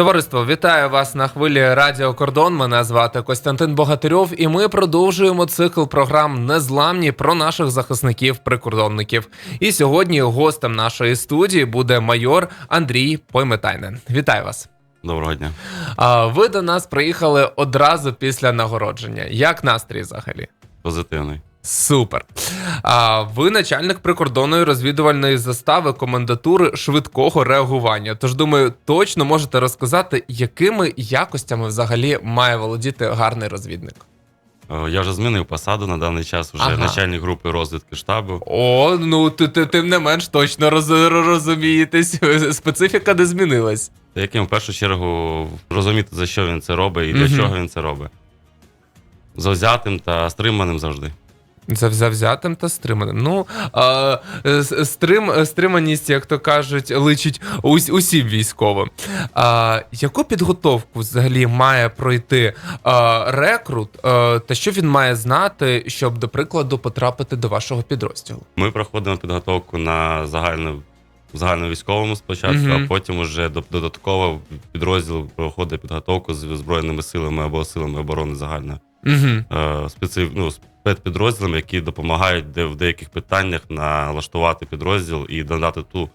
Товариство, вітаю вас на хвилі Радіо Кордон. Мене звати Костянтин Богатирьов, і ми продовжуємо цикл програм Незламні про наших захисників-прикордонників. І сьогодні гостем нашої студії буде майор Андрій Пойметайнен. Вітаю вас. Доброго дня. А ви до нас приїхали одразу після нагородження. Як настрій взагалі? Позитивний. Супер. А ви начальник прикордонної розвідувальної застави комендатури швидкого реагування. Тож думаю, точно можете розказати, якими якостями взагалі має володіти гарний розвідник. Е, Я вже змінив посаду на даний час, вже Ага. начальник групи розвідки штабу. О, ну ти, ти, тим не менш точно роз, розумієтесь. Специфіка не змінилась. Яким в першу чергу розуміти, за що він це робить і для Мгм. чого він це робить. Завзятим та стриманим завжди. За завзятим та стриманим. Ну, с- стрим, стриманість, як то кажуть, личить ус, усім військовим. А, яку підготовку взагалі має пройти а, рекрут, а, та що він має знати, щоб, до прикладу, потрапити до вашого підрозділу? Ми проходимо підготовку на загальну, загальновійськовому спочатку, Мгм. а потім уже до- додатково підрозділ проходить підготовку з Збройними силами або силами оборони загальної. Угу. е, специф... ну, спецпідрозділам, які допомагають де в деяких питаннях налаштувати підрозділ і надати ту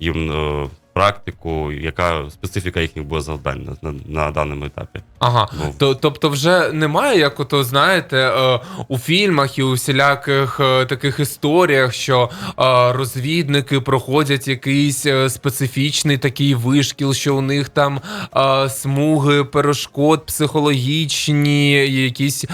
їм е, практику, яка специфіка їхніх буде завдань на, на, на даному етапі. Ага. Бо- То, тобто, вже немає, як ото знаєте, е, у фільмах і у всіляких е, таких історіях, що е, розвідники проходять якийсь специфічний такий вишкіл, що у них там смуги перешкод психологічні, якісь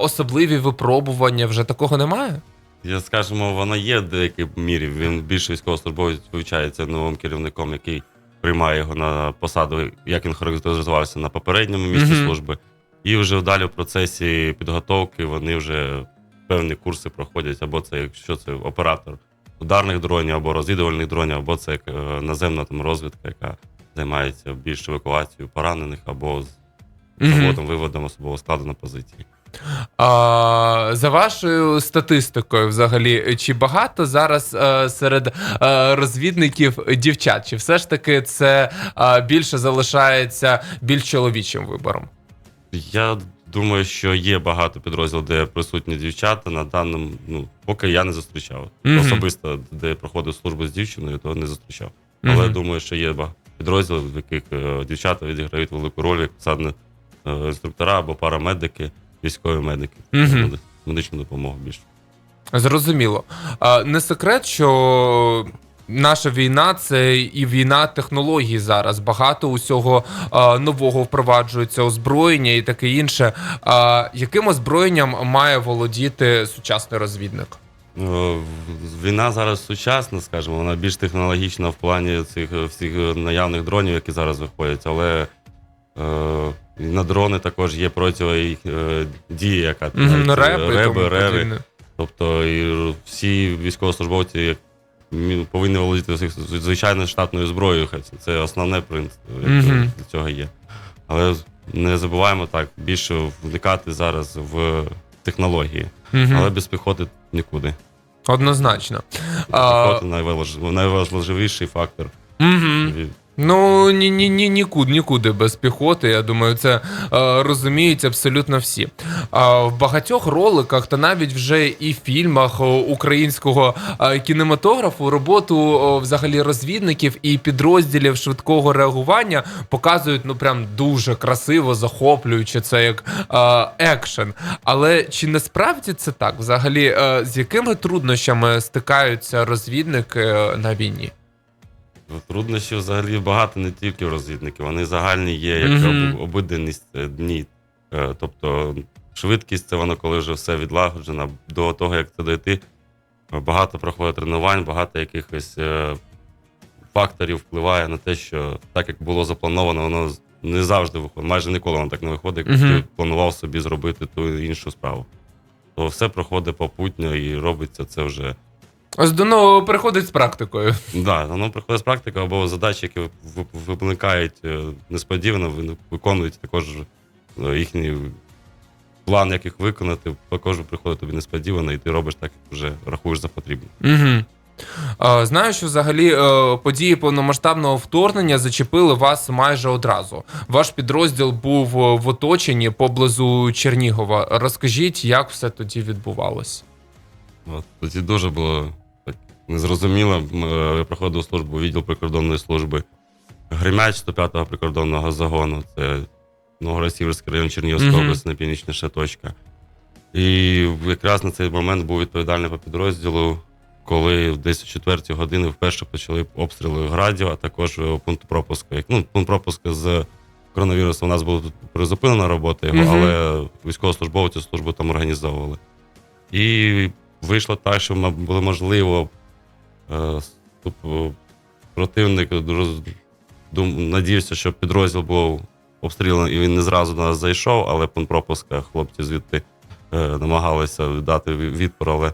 особливі випробування. Вже такого немає? Я скажемо, воно є в деякій мірі. Він більше військовослужбовець вивчається новим керівником, який приймає його на посаду, як він характеризувався на попередньому місці Мгм. служби. І вже далі в процесі підготовки вони вже певні курси проходять, або це якщо це оператор ударних дронів, або розвідувальних дронів, або це е, наземна там розвідка, яка займається більш евакуацією поранених, або з Мгм. заводом, виводом особового складу на позиції. А, за вашою статистикою, взагалі, чи багато зараз е, серед е, розвідників дівчат? Чи все ж таки це е, більше залишається більш чоловічим вибором? Я думаю, що є багато підрозділів, де присутні дівчата. На даному, ну, поки я не зустрічав. Мгм. Особисто, де проходив службу з дівчиною, то не зустрічав. Але Мгм. думаю, що є багато підрозділів, в яких дівчата відіграють велику роль, як саме інструктора або парамедики, військові медики. Мгм. Медичну допомогу більше. Зрозуміло. А, не секрет, що наша війна це і війна технологій зараз. Багато усього а, нового впроваджується озброєння і таке інше. А, яким озброєнням має володіти сучасний розвідник? Ну, Війна зараз сучасна, скажімо, вона більш технологічна в плані цих е, всіх наявних дронів, які зараз виходять, але на дрони також є противої їх е, яка Мгм, навіть, е, Реби, реби, Тобто і всі військовослужбовці повинні володіти всіх звичайною штатною зброєю. це- основне принцип, як Мгм. для цього є. Але не забуваємо так більше вникати зараз в технології, але без піхоти нікуди. Однозначно. Піхота найваж- найважливіший фактор. угу. Ну ні, ні, ні, нікуди, нікуди без піхоти. Я думаю, це е, розуміють абсолютно всі. А в багатьох роликах та навіть вже і фільмах українського е, кінематографу роботу о, взагалі розвідників і підрозділів швидкого реагування показують ну прям дуже красиво, захоплююче. Це як е, екшен. Але чи насправді це так? Взагалі, е, з якими труднощами стикаються розвідники е, на війні? Труднощів взагалі багато не тільки в розвідників, вони загальні є, як Мгм. об- обиденість е, дні. Е, Тобто швидкість це воно, коли вже все відлагоджено. До того, як це дойти, е, багато проходить тренувань, багато якихось е, факторів впливає на те, що так як було заплановано, воно з- не завжди виходить. Майже ніколи воно так не виходить, як Мгм. ти планував собі зробити ту іншу справу. То все проходить попутньо і робиться це вже Ось до ну, приходить з практикою. Да, воно приходить з практики, або задачі, які ви- ви- виникають е, несподівано, ви виконуєте також е, їхній план, як їх виконати, також приходить тобі несподівано, і ти робиш так, як вже рахуєш за потрібне. Угу. Знаю, що взагалі е, події повномасштабного вторгнення зачепили вас майже одразу. Ваш підрозділ був в оточенні поблизу Чернігова. Розкажіть, як все тоді відбувалось? От, тоді дуже було незрозуміло. Е, Я проходив службу відділ прикордонної служби Гримяч 105-го прикордонного загону. Це Новгород-Сіверський район Чернігівської Мгм. області, найпівнічніша точка. І якраз на цей момент був відповідальний по підрозділу, коли десь о 4 години вперше почали обстріли градів, а також пункт пропуску. Ну, пункт пропуску з коронавірусу у нас була тут призупинена робота його, Мгм. але військовослужбовці службу там організовували. І вийшло так, що було можливо. Е, ступ- Противник дуже надіявся, що підрозділ був обстріляний і він не зразу до нас зайшов, але пункт пропуска хлопці звідти е, намагалися дати відпор, але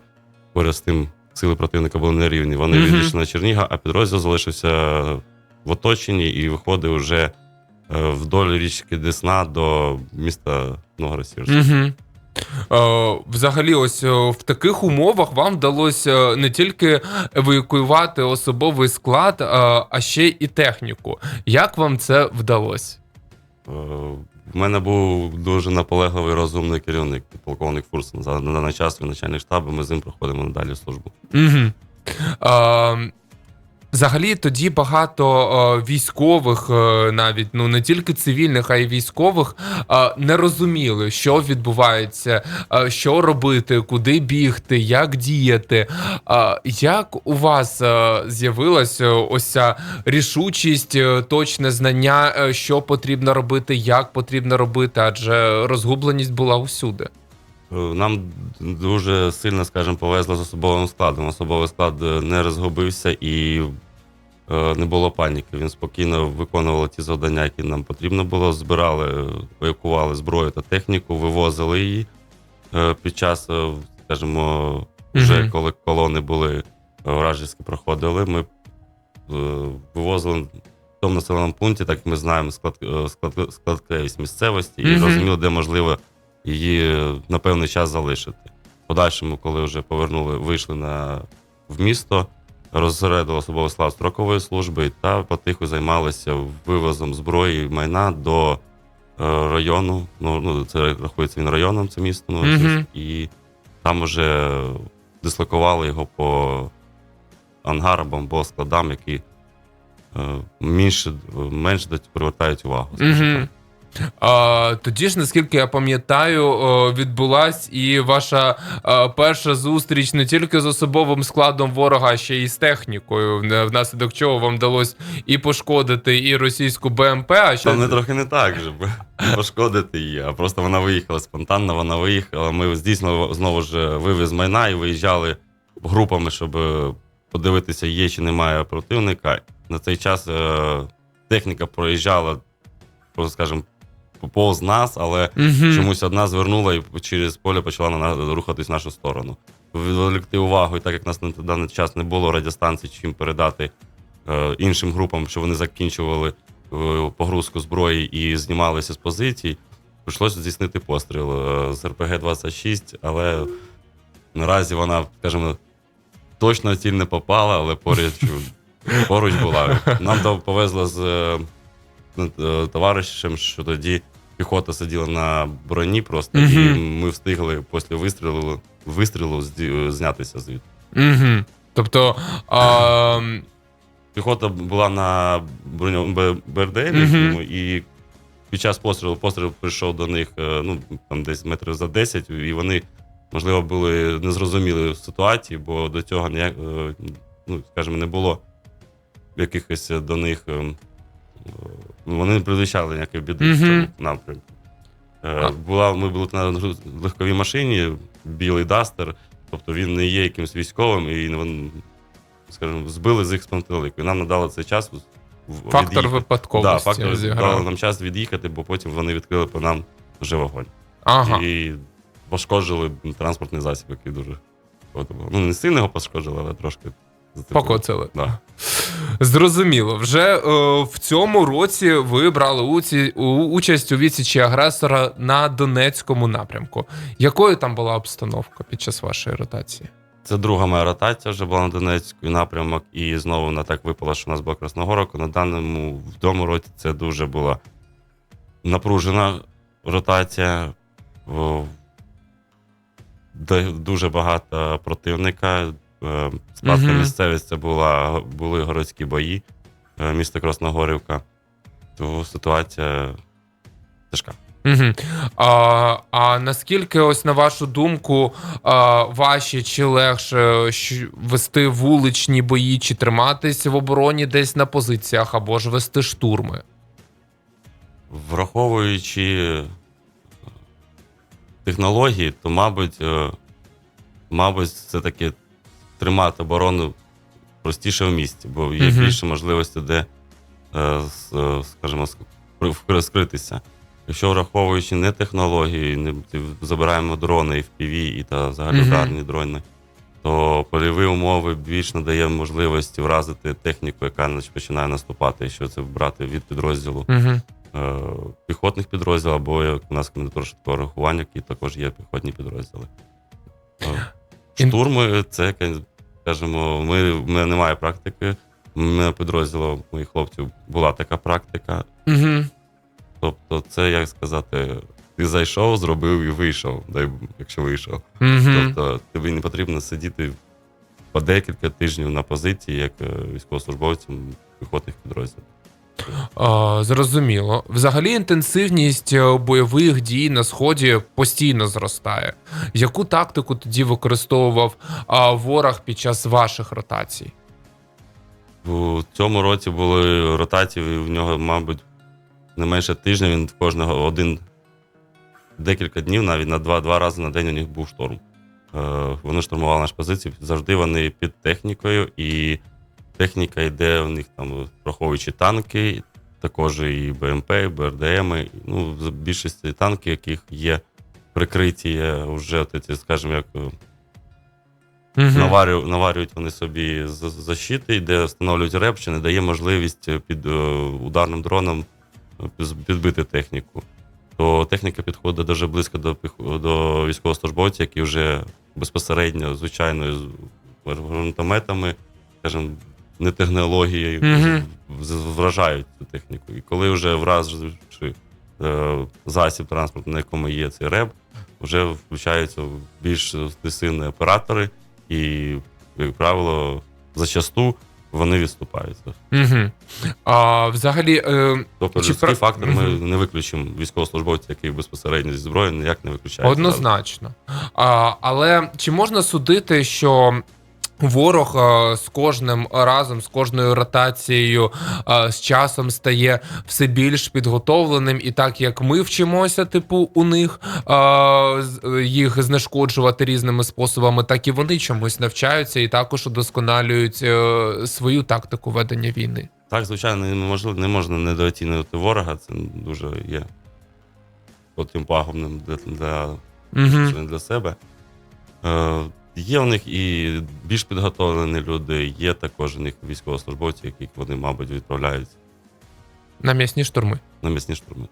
поряд з тим сили противника були нерівні. Вони Мгм. відійшли на Черніга, а підрозділ залишився в оточенні і виходив вже е, вдоль річки Десна до міста. Угу. Е, взагалі, ось е, в таких умовах вам вдалося не тільки евакуювати особовий склад, е, а ще і техніку. Як вам це вдалося? Е, В мене був дуже наполегливий розумний керівник, полковник Фурсен. За на даний час він начальник штабу, ми з ним проходимо надалі службу. Угу. Е, Взагалі тоді багато е, військових, е, навіть ну не тільки цивільних, а й військових, е, не розуміли, що відбувається, що робити, куди бігти, як діяти. Як у вас з'явилася ось ця рішучість, точне знання, що потрібно робити, як потрібно робити, адже розгубленість була усюди. Нам дуже сильно, скажімо, повезло з особовим складом. Особовий склад е, не розгубився і е, не було паніки. Він спокійно виконував ті завдання, які нам потрібно було. Збирали, евакували зброю та техніку, вивозили її е, під час, скажімо, вже коли колони були вражеські проходили. Ми вивозили в тому населеному пункті, так як ми знаємо склад, склад, складкевість місцевості і Мгм. розуміли, де можливо її на певний час залишити. В подальшому, коли вже повернули, вийшли на, в місто, розсередили особовий склад строкової служби та потиху займалися вивозом зброї і майна до е, району. Ну, ну, це рахується він районом, це місто. Ну, Мгм. І там вже дислокували його по ангарам, бомбоскладам, які е, менше, менш привертають увагу. скажімо Угу. А, тоді ж, наскільки я пам'ятаю, відбулась і ваша перша зустріч не тільки з особовим складом ворога, а ще й з технікою, внаслідок чого вам вдалося і пошкодити і російську БМП, а ще не трохи не так, щоб пошкодити її, а просто вона виїхала спонтанно, вона виїхала. Ми здійснили знову ж вивіз майна і виїжджали групами, щоб е, подивитися, є чи немає противника. На цей час е, техніка проїжджала, скажімо, повз нас, але Мгм. чомусь одна звернула і через поле почала на нас рухатись в нашу сторону. Відволікти увагу, і так як нас на даний час не було радіостанцій, чим передати е, іншим групам, що вони закінчували е, погрузку зброї і знімалися з позицій, прийшлося здійснити постріл е, з РПГ-26, але наразі вона, скажімо, точно в ціль не попала, але поруч, поруч була. Нам то повезло з е, е, товаришем, що тоді піхота сиділа на броні просто, і ми встигли після вистрілу, вистрілу знятися звідти. Угу. Тобто, а, Піхота була на броньо Б- БРДМ, і під час пострілу постріл прийшов до них е, ну, там десь метрів за 10, і вони, можливо, були незрозуміли в ситуації, бо до цього ніяк, е, ну, скажімо, не було якихось до них. Е, Вони не предвіщали ніякої біди в Мгм. цьому напрямку. Е. Була, ми були на легковій машині, білий дастер, тобто він не є якимось військовим, і він, скажімо, збили з їх з пантелику. І нам надали цей час в- фактор від'їхати. Да, випадковості фактор зіграв. дали нам час від'їхати, бо потім вони відкрили по нам вже вогонь. Ага. І пошкоджили транспортний засіб, який дуже шкода було. Ну, не сильно його пошкоджили, але трошки. Покоцали. Да. Зрозуміло, вже е, в цьому році ви брали уці, у, участь у відсічі агресора на Донецькому напрямку. Якою там була обстановка під час вашої ротації? Це друга моя ротація вже була на Донецьку напрямок, і знову на так випало, що у нас була Красногорівка. На даному в тому році це дуже була напружена ротація. Дуже багато противника. Е, Складна Мгм. місцевість це була, були городські бої, е, місто Красногорівка. То ситуація тяжка. Угу. А, а наскільки, ось на вашу думку, а, важче чи легше вести вуличні бої, чи триматись в обороні десь на позиціях, або ж вести штурми? Враховуючи е, технології, то, мабуть, мабуть, все-таки тримати оборону простіше в місті, бо є Мгм. більше можливості, де, е, е, скажімо, скритися. Якщо враховуючи не технології, не забираємо дрони і FPV, і та взагалі ударні дрони, то польові умови більш надає можливості вразити техніку, яка починає наступати, якщо це брати від підрозділу Угу. е, піхотних підрозділів, або як у нас комендатура швидкого реагування, які також є піхотні підрозділи. Е, Штурми, це, скажімо, ми, в мене немає практики. У мене підрозділу моїх хлопців була така практика. Угу. Тобто, це як сказати, ти зайшов, зробив і вийшов, дай, якщо вийшов. Угу. Тобто тобі не потрібно сидіти по декілька тижнів на позиції, як е, військовослужбовцям піхотних підрозділів. А, зрозуміло. Взагалі інтенсивність е, бойових дій на сході постійно зростає. Яку тактику тоді використовував а, ворог під час ваших ротацій? У цьому році були ротації, і в нього, мабуть, не менше тижня. Він кожного один декілька днів, навіть на два, два рази на день у них був шторм. Е, вони штурмували наші позиції. Завжди вони під технікою, і техніка йде у них там, враховуючи танки, також і БМП, і БРДМ. Ну, в більшості танки, яких є прикриті вже, скажімо, як. Наварю, наварюють вони собі защити, де встановлюють реп, що не дає можливість під е, ударним дроном е, підбити техніку. То техніка підходить дуже близько до, до військовослужбовців, які вже безпосередньо, звичайно, з гранатометами, скажімо, не технологією, Мгм. з- вражають цю техніку. І коли вже вразивши е, засіб транспорту, на якому є цей реп, вже включаються більш сильні оператори, і, як правило, зачасту вони відступаються. Угу. А, взагалі, е, Тобто Чи людський про- фактор ми Мгм. не виключимо. Військовослужбовці, які безпосередньо зі зброєю, ніяк не виключають. Однозначно. А, але чи можна судити, що ворог з кожним разом, з кожною ротацією з часом стає все більш підготовленим, і так як ми вчимося, типу, у них їх знешкоджувати різними способами, так і вони чомусь навчаються і також удосконалюють е, свою тактику ведення війни. Так, звичайно, неможливо, не можна недооцінювати ворога. Це дуже є потім пагубним для, для, Угу. для себе. Є у них і більш підготовлені люди, є також у них військовослужбовці, яких вони, мабуть, відправляють На м'ясні штурми. на місні штурми.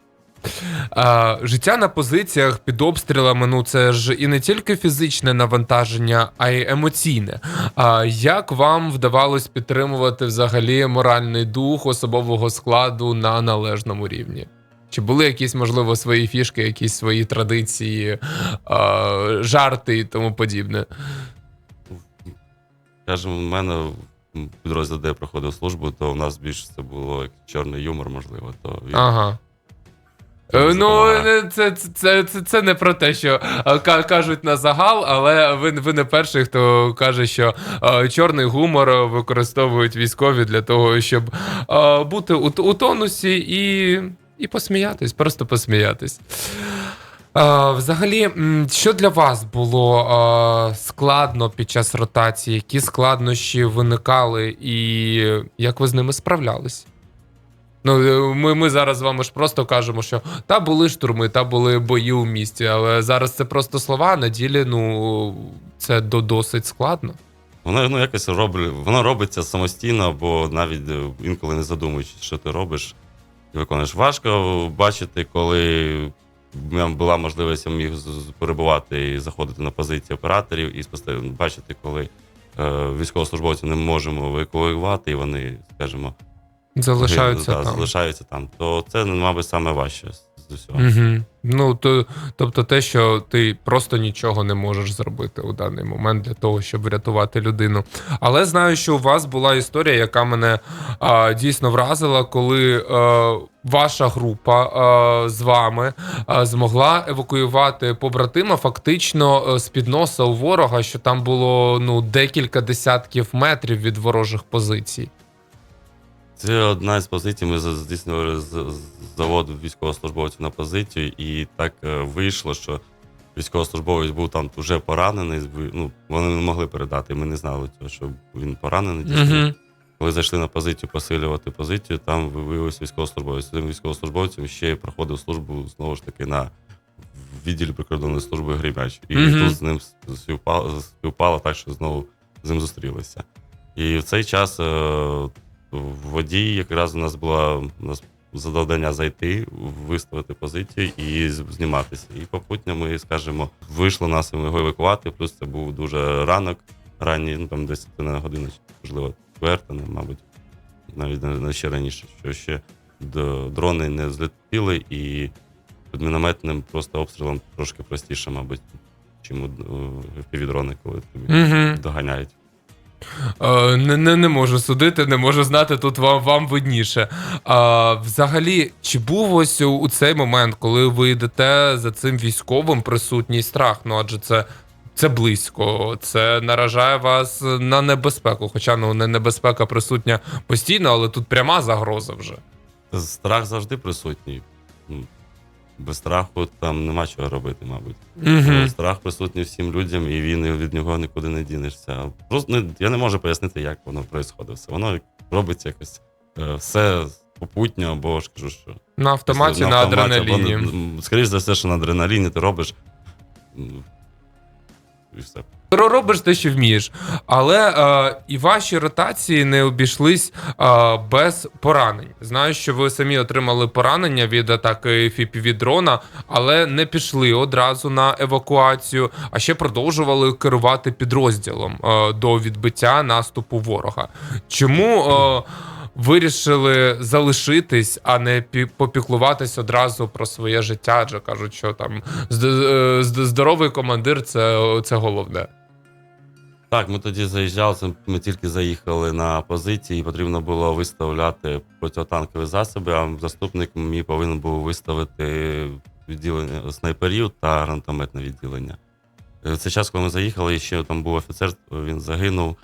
А, життя на позиціях під обстрілами ну це ж і не тільки фізичне навантаження, а й емоційне. А як вам вдавалось підтримувати взагалі моральний дух особового складу на належному рівні? Чи були якісь, можливо, свої фішки, якісь свої традиції, жарти і тому подібне? Скажімо, в мене в підрозділі, де я проходив службу, то у нас більше це було як чорний юмор, можливо. То він Ага. Е, Ну, е, це, це, це, це, не про те, що е, кажуть на загал, але ви, ви не перший, хто каже, що е, чорний гумор використовують військові для того, щоб е, бути у, у тонусі і, і посміятись, просто посміятись. Е, взагалі, що для вас було е, складно під час ротації? Які складнощі виникали, і як ви з ними справлялись? Ну, е, ми, ми зараз з вами ж просто кажемо, що та були штурми, та були бої у місті, але зараз це просто слова, а на ділі, ну, це досить складно. Воно ну, якось робить, воно робиться самостійно, або навіть е, інколи не задумуючись, що ти робиш і виконуєш. Важко бачити, коли була можливість я міг перебувати і заходити на позиції операторів і спостерігати, бачити, коли е, військовослужбовців не можемо евакуювати, і вони, скажімо, Залишаються да, там. залишаються там. То це, мабуть, саме важче з усього. Угу. Ну, то, тобто те, що ти просто нічого не можеш зробити у даний момент для того, щоб врятувати людину. Але знаю, що у вас була історія, яка мене а, дійсно вразила, коли е, ваша група е, з вами е, змогла евакуювати побратима фактично е, з-під носа у ворога, що там було ну, декілька десятків метрів від ворожих позицій. Це одна з позицій. Ми за- здійснювали з- з- завод військовослужбовців на позицію, і так е, вийшло, що військовослужбовець був там вже поранений. Ну, вони не могли передати. Ми не знали цього, що він поранений. дійсно. Угу. Коли зайшли на позицію посилювати позицію, там виявився військовослужбовець. Цим військовослужбовцем ще й проходив службу знову ж таки на відділі прикордонної служби Грімяч. І Мгм. тут з ним співпало, співпало так, що знову з ним зустрілися. І в цей час е, водій якраз у нас була у нас завдання зайти, виставити позицію і зніматися. І попутно ми, скажімо, вийшло нас його евакувати, плюс це був дуже ранок, ранній, ну там десь на годину, можливо, четверта, мабуть, навіть на- на ще раніше, що ще дрони не злетіли, і під мінометним просто обстрілом трошки простіше, мабуть, чим півдрони, коли тобі Угу. доганяють. Е, Не, не, не можу судити, не можу знати, тут вам, вам видніше. А, взагалі, чи був ось у, у цей момент, коли ви йдете за цим військовим присутній страх? Ну адже це, це близько, це наражає вас на небезпеку. Хоча ну не небезпека присутня постійно, але тут пряма загроза вже. Страх завжди присутній. Ну, Без страху там нема чого робити, мабуть. Угу. Страх присутній всім людям, і він від нього нікуди не дінешся. Просто не, я не можу пояснити, як воно відбувається. Воно робиться якось е, все попутньо, або ж кажу, що На автоматі, на, автоматі, адреналіні. або, скоріш за все, що на адреналіні ти робиш. І все. Ро- робиш те, що вмієш. Але е, і ваші ротації не обійшлись е, без поранень. Знаю, що ви самі отримали поранення від атаки fpv дрона, але не пішли одразу на евакуацію, а ще продовжували керувати підрозділом е, до відбиття наступу ворога. Чому? Е, Вирішили залишитись, а не пі- попіклуватись одразу про своє життя, адже кажуть, що там зд- здоровий командир це, це головне. Так, ми тоді заїжджали, це ми тільки заїхали на позиції, і потрібно було виставляти протитанкові засоби, а заступник мій повинен був виставити відділення снайперів та гранатометне відділення. Е, В цей час, коли ми заїхали, і ще там був офіцер, він загинув.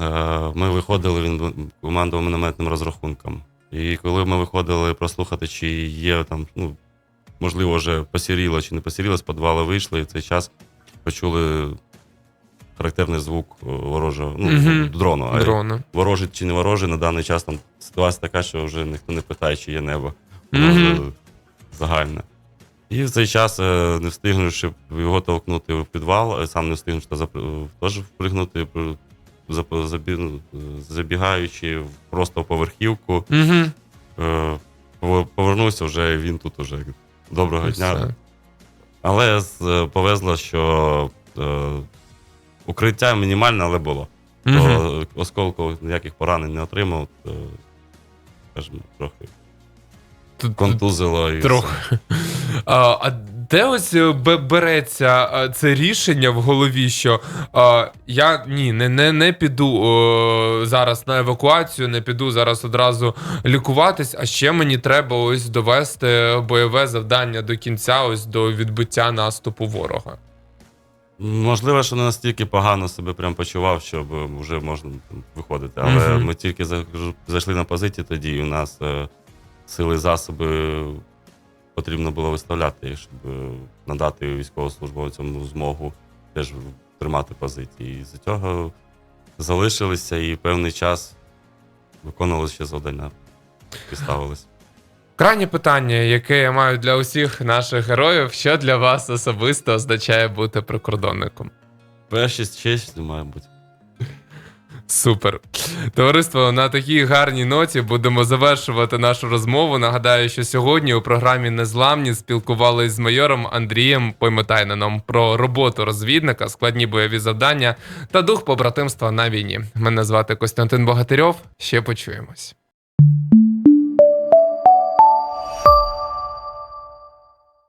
Е, Ми виходили, він командував мінометним розрахунком. І коли ми виходили прослухати, чи є там, ну, можливо, вже посіріло чи не посіріло, з підвалу вийшли, і в цей час почули характерний звук е, ворожого ну, Мгм. дрону. А Дрона. ворожий чи не ворожий, на даний час там ситуація така, що вже ніхто не питає, чи є небо. Воно Мгм. вже загальне. І в цей час, е, не встигнувши його толкнути в підвал, е, сам не встигнувши та запр- теж впригнути, при- зап- забі- ну, е, забігаючи в- просто в поверхівку, Угу. е, пов- повернувся вже, він тут уже. Доброго дня. Але з- повезло, що е, укриття мінімальне, але було. Угу. То осколку ніяких поранень не отримав, то, скажімо, трохи контузило і Трохи. А, а де ось е, береться це рішення в голові, що е, я ні, не, не, не піду е, зараз на евакуацію, не піду зараз одразу лікуватись, а ще мені треба ось довести бойове завдання до кінця, ось до відбиття наступу ворога. Можливо, що не настільки погано себе прям почував, щоб е, вже можна виходити. Але Мгм. ми тільки за- зайшли на позиції тоді, і у нас е, сили і засоби потрібно було виставляти, щоб е, надати військовослужбовцям змогу теж тримати позиції. І з цього залишилися і певний час виконували ще завдання і ставились. Крайнє питання, яке я маю для усіх наших героїв, що для вас особисто означає бути прикордонником? Першість честь, має бути. Супер. Товариство, на такій гарній ноті будемо завершувати нашу розмову. Нагадаю, що сьогодні у програмі Незламні спілкувалися з майором Андрієм Пойметайненом про роботу розвідника, складні бойові завдання та дух побратимства на війні. Мене звати Костянтин Богатирьов. Ще почуємось.